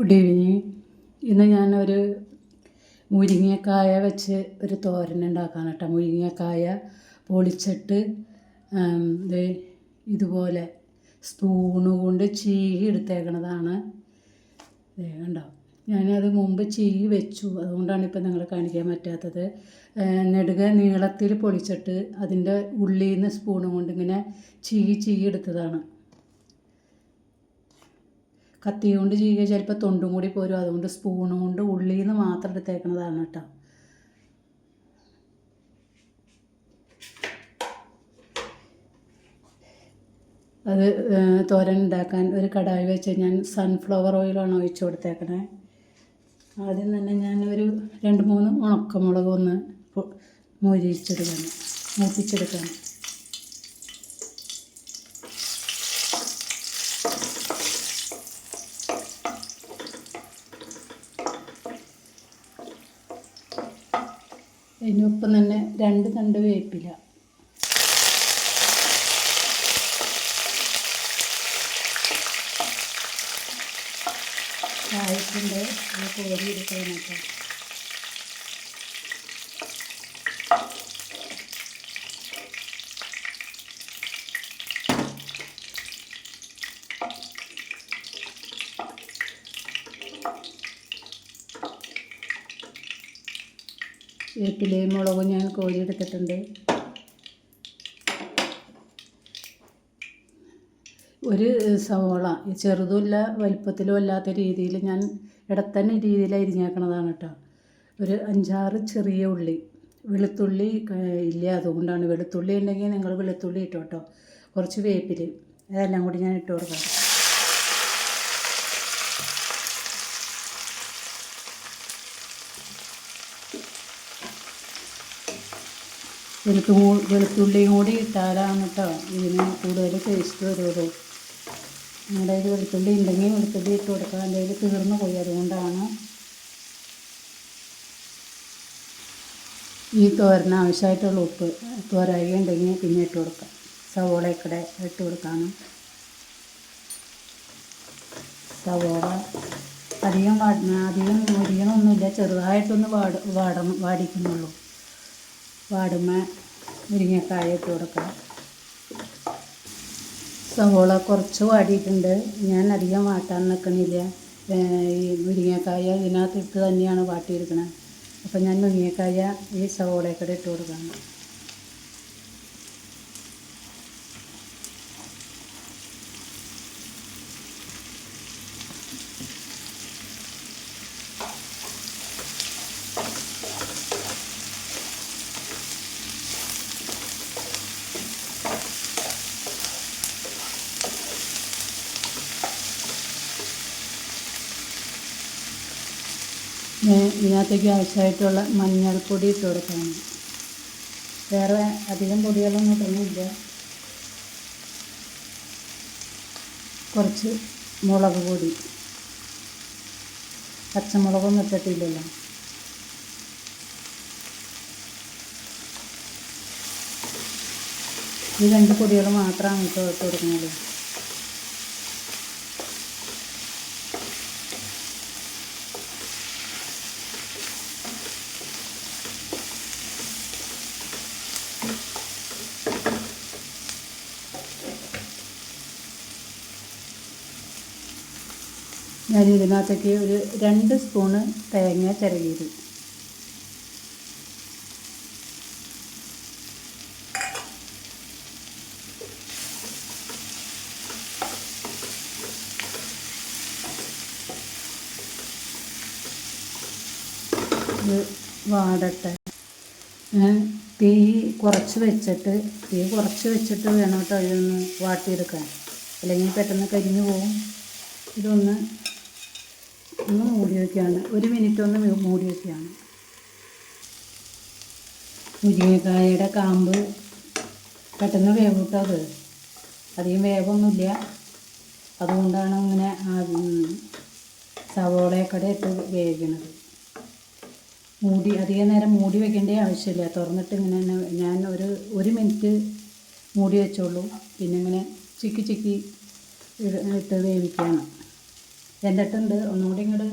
Good evening ഇന്ന് ഞാനൊരു മുരിങ്ങക്കായ വെച്ച് ഒരു തോരൻ ഉണ്ടാക്കാൻ കേട്ടോ മുരിങ്ങക്കായ പൊളിച്ചിട്ട് ഇതുപോലെ സ്പൂണ് കൊണ്ട് ചീകി എടുത്തേക്കണതാണ്. കണ്ടോ? ഞാനത് മുമ്പ് ചീകി വെച്ചു. അതുകൊണ്ടാണ് ഇപ്പം നിങ്ങളെ കാണിക്കാൻ പറ്റാത്തത്. നെടുക നീളത്തിൽ പൊളിച്ചിട്ട് അതിന്റെ ഉള്ളിൽ നിന്ന് സ്പൂണും കൊണ്ട് ഇങ്ങനെ ചീകി ചീകി എടുത്തതാണ്. കത്തി കൊണ്ട് ചെയ്യുക ചിലപ്പോൾ തൊണ്ടും കൂടി പോരും. അതുകൊണ്ട് സ്പൂണും കൊണ്ട് ഉള്ളിൽ നിന്ന് മാത്രം എടുത്തേക്കണതാണ് കേട്ടോ. അത് തോരൻ ഉണ്ടാക്കാൻ ഒരു കടായി വെച്ച് ഞാൻ സൺഫ്ലവർ ഓയിലാണ് ഒഴിച്ച് കൊടുത്തേക്കണേ. ആദ്യം തന്നെ ഞാൻ ഒരു രണ്ട് മൂന്ന് ഉണക്കമുളക് ഒന്ന് മൊരിച്ചെടുക്കണം മൂപ്പിച്ചെടുക്കണം. അതിനൊപ്പം തന്നെ രണ്ട് തണ്ട് വേപ്പില. അത് കോരി എടുക്കാനൊക്കെ വേപ്പിലയും മുളകും ഞാൻ കോരിയെടുത്തിട്ടുണ്ട്. ഒരു സവോള. ചെറുതുമില്ല വലിപ്പത്തിലും അല്ലാത്ത രീതിയിൽ ഞാൻ ഇടത്തന്നെ രീതിയിൽ അരിഞ്ഞേക്കണതാണ് കേട്ടോ. ഒരു അഞ്ചാറ് ചെറിയ ഉള്ളി. വെളുത്തുള്ളി ഇല്ല അതുകൊണ്ടാണ്. വെളുത്തുള്ളി ഉണ്ടെങ്കിൽ നിങ്ങൾ വെളുത്തുള്ളി ഇട്ടോ കേട്ടോ. കുറച്ച് വേപ്പിൽ അതെല്ലാം കൂടി ഞാൻ ഇട്ട് കൊടുക്കാം. വെളുത്തു വെളുത്തുള്ളിയും കൂടി ഇട്ടാലാണ് കേട്ടോ ഇതിന് കൂടുതൽ ടേസ്റ്റ് വരുള്ളൂ. നമ്മുടെ ഇത് വെളുത്തുള്ളി ഉണ്ടെങ്കിൽ വെളുത്തുള്ളി ഇട്ട് കൊടുക്കാം എന്തെങ്കിലും തീർന്നു പോയി. അതുകൊണ്ടാണ് ഈ തോരന് ആവശ്യമായിട്ടുള്ള ഉപ്പ് തോരായി ഉണ്ടെങ്കിൽ പിന്നെ ഇട്ട് കൊടുക്കാം സവോളയൊക്കെ ഇട്ട് കൊടുക്കാണ്. സവോള അധികം വാടുന്ന അധികം മുരിയണമൊന്നുമില്ല ചെറുതായിട്ടൊന്ന് വാട വാടണം വാടിക്കുന്നുള്ളൂ. വാടുമ്മ മുരിങ്ങക്കായ ഇട്ട് കൊടുക്കാം. സവോള കുറച്ച് വാടിയിട്ടുണ്ട്. ഞാൻ അധികം വാട്ടാൻ നിൽക്കണില്ല. ഈ മുരിങ്ങക്കായ ഇതിനകത്ത് ഇട്ട് തന്നെയാണ് വാട്ടിയിരിക്കുന്നത് അപ്പം ഞാൻ മുരിങ്ങക്കായ ഈ സവോളയൊക്കെ ഇട്ട് കൊടുക്കാം ഇതിനകത്തേക്ക് ആവശ്യമായിട്ടുള്ള മഞ്ഞൾപ്പൊടി ഇട്ട് കൊടുക്കണം. വേറെ അധികം പൊടികളൊന്നും ഇടുന്നില്ല. കുറച്ച് മുളക് പൊടി. പച്ചമുളകൊന്നും ഇട്ടിട്ടില്ലല്ലോ. ഈ രണ്ട് പൊടികൾ മാത്രമാണ് ഇട്ട് കൊടുക്കുന്നത്. ഞാൻ ഇതിനകത്തേക്ക് ഒരു രണ്ട് സ്പൂണ് തേങ്ങ ചിരകിയത്. ഇത് വാടട്ടെ. ഞാൻ തീ കുറച്ച് വെച്ചിട്ട് തീ കുറച്ച് വെച്ചിട്ട് വേണം കേട്ടോ ഇതൊന്ന് വാട്ടിയെടുക്കാൻ. അല്ലെങ്കിൽ പെട്ടെന്ന് കരിഞ്ഞു പോകും ഇതൊന്ന് ഒന്ന് മൂടി വയ്ക്കുകയാണ് ഒരു മിനിറ്റ് ഒന്ന് മൂടി വയ്ക്കുകയാണ് മുരിങ്ങക്കായയുടെ കാമ്പ് പെട്ടെന്ന് വേവിട്ടത് അധികം വേവൊന്നുമില്ല. അതുകൊണ്ടാണ് ഇങ്ങനെ സവോളയൊക്കെ ഇട്ട് വേവിക്കുന്നത്. മൂടി അധികം നേരം മൂടി വെക്കേണ്ട ആവശ്യമില്ല. തുറന്നിട്ട് ഇങ്ങനെ ഞാൻ ഒരു ഒരു മിനിറ്റ് മൂടി വെച്ചോളൂ. പിന്നെ ഇങ്ങനെ ചിക്കി ചിക്കി ഇട്ട് വേവിക്കണം എന്നിട്ടുണ്ട്. ഒന്നുകൂടി ഇങ്ങോട്ട്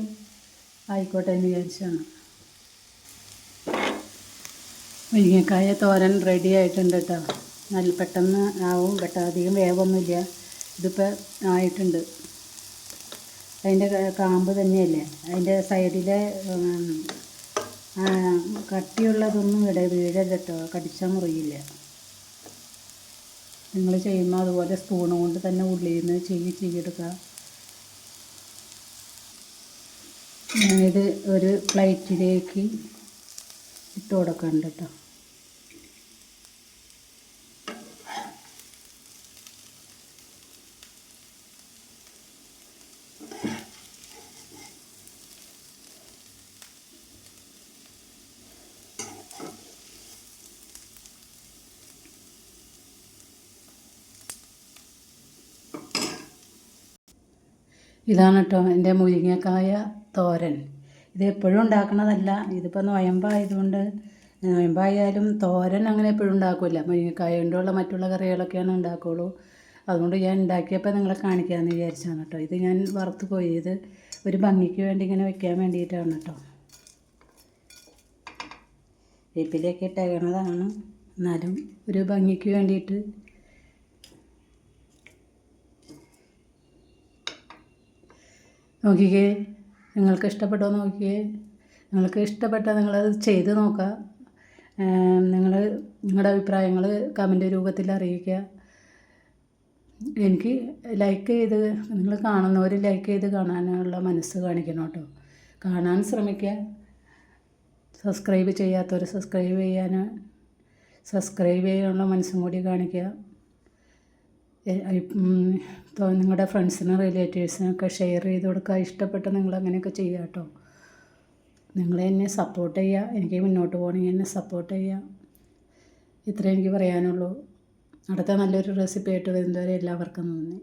ആയിക്കോട്ടെ എന്ന് വിചാരിച്ചാണ്. മുരിങ്ങക്കായ തോരൻ റെഡി ആയിട്ടുണ്ട് കേട്ടോ. നല്ല പെട്ടെന്ന് ആവും പെട്ടെന്ന് അധികം വേവൊന്നുമില്ല. ഇതിപ്പോൾ ആയിട്ടുണ്ട്. അതിന്റെ കാമ്പ് തന്നെയല്ലേ? അതിന്റെ സൈഡിലെ കട്ടിയുള്ളതൊന്നും ഇവിടെ വീഴരുത് കേട്ടോ. കടിച്ചാൽ മുറിയില്ല. നിങ്ങൾ ചെയ്യുമ്പോൾ അതുപോലെ സ്പൂൺ കൊണ്ട് തന്നെ ഉള്ളിൽ നിന്ന് ചെയ്യ് ചെയ്യെടുക്കുക ഞാനിത് ഒരു പ്ലേറ്റിലേക്ക് ഇട്ട് കൊടുക്കുന്നുണ്ട് കേട്ടോ ഇതാണ് കേട്ടോ എന്റെ മുരിങ്ങക്കായ തോരൻ. ഇത് എപ്പോഴും ഉണ്ടാക്കണതല്ല. ഇതിപ്പോൾ നോയമ്പായതുകൊണ്ട് നോയമ്പായാലും തോരൻ അങ്ങനെ എപ്പോഴും ഉണ്ടാക്കില്ല മുരിങ്ങക്കായ കൊണ്ടുള്ള മറ്റുള്ള കറികളൊക്കെയാണ് ഉണ്ടാക്കുള്ളൂ. അതുകൊണ്ട് ഞാൻ ഉണ്ടാക്കിയപ്പോൾ നിങ്ങളെ കാണിക്കാമെന്ന് വിചാരിച്ചാണ് കേട്ടോ. ഇത് ഞാൻ വറുത്ത് പോയി ഇത് ഒരു ഭംഗിക്ക് വേണ്ടി ഇങ്ങനെ വെക്കാൻ വേണ്ടിയിട്ടാണ് കേട്ടോ. വേപ്പിലേക്ക് ഇട്ടേക്കണതാണ്. എന്നാലും ഒരു ഭംഗിക്ക് വേണ്ടിയിട്ട് നോക്കിക്കേ. നിങ്ങൾക്ക് ഇഷ്ടപ്പെട്ടോ നോക്കിക്കേ. നിങ്ങൾക്ക് ഇഷ്ടപ്പെട്ടാൽ നിങ്ങളത് ചെയ്ത് നോക്കുക നിങ്ങൾ നിങ്ങളുടെ അഭിപ്രായങ്ങൾ കമന്റ് രൂപത്തിൽ അറിയിക്കുക. എനിക്ക് ലൈക്ക് ചെയ്ത് നിങ്ങൾ കാണുന്നവർ ലൈക്ക് ചെയ്ത് കാണാനുള്ള മനസ്സ് കാണിക്കണം കേട്ടോ. കാണാൻ ശ്രമിക്കുക. സബ്സ്ക്രൈബ് ചെയ്യാത്തവർ സബ്സ്ക്രൈബ് ചെയ്യാൻ സബ്സ്ക്രൈബ് ചെയ്യാനുള്ള മനസ്സും കൂടി കാണിക്കുക. നിങ്ങളുടെ ഫ്രണ്ട്സിനും റിലേറ്റീവ്സിനൊക്കെ ഷെയർ ചെയ്ത് കൊടുക്കുക ഇഷ്ടപ്പെട്ട നിങ്ങൾ അങ്ങനെയൊക്കെ ചെയ്യുക കേട്ടോ നിങ്ങൾ എന്നെ സപ്പോർട്ട് ചെയ്യുക എനിക്ക് മുന്നോട്ട് പോകണമെങ്കിൽ എന്നെ സപ്പോർട്ട് ചെയ്യുക ഇത്രേ എനിക്ക് പറയാനുള്ളൂ. അടുത്ത നല്ലൊരു റെസിപ്പി ആയിട്ട് വരുന്നവരെ എല്ലാവർക്കും നന്ദി.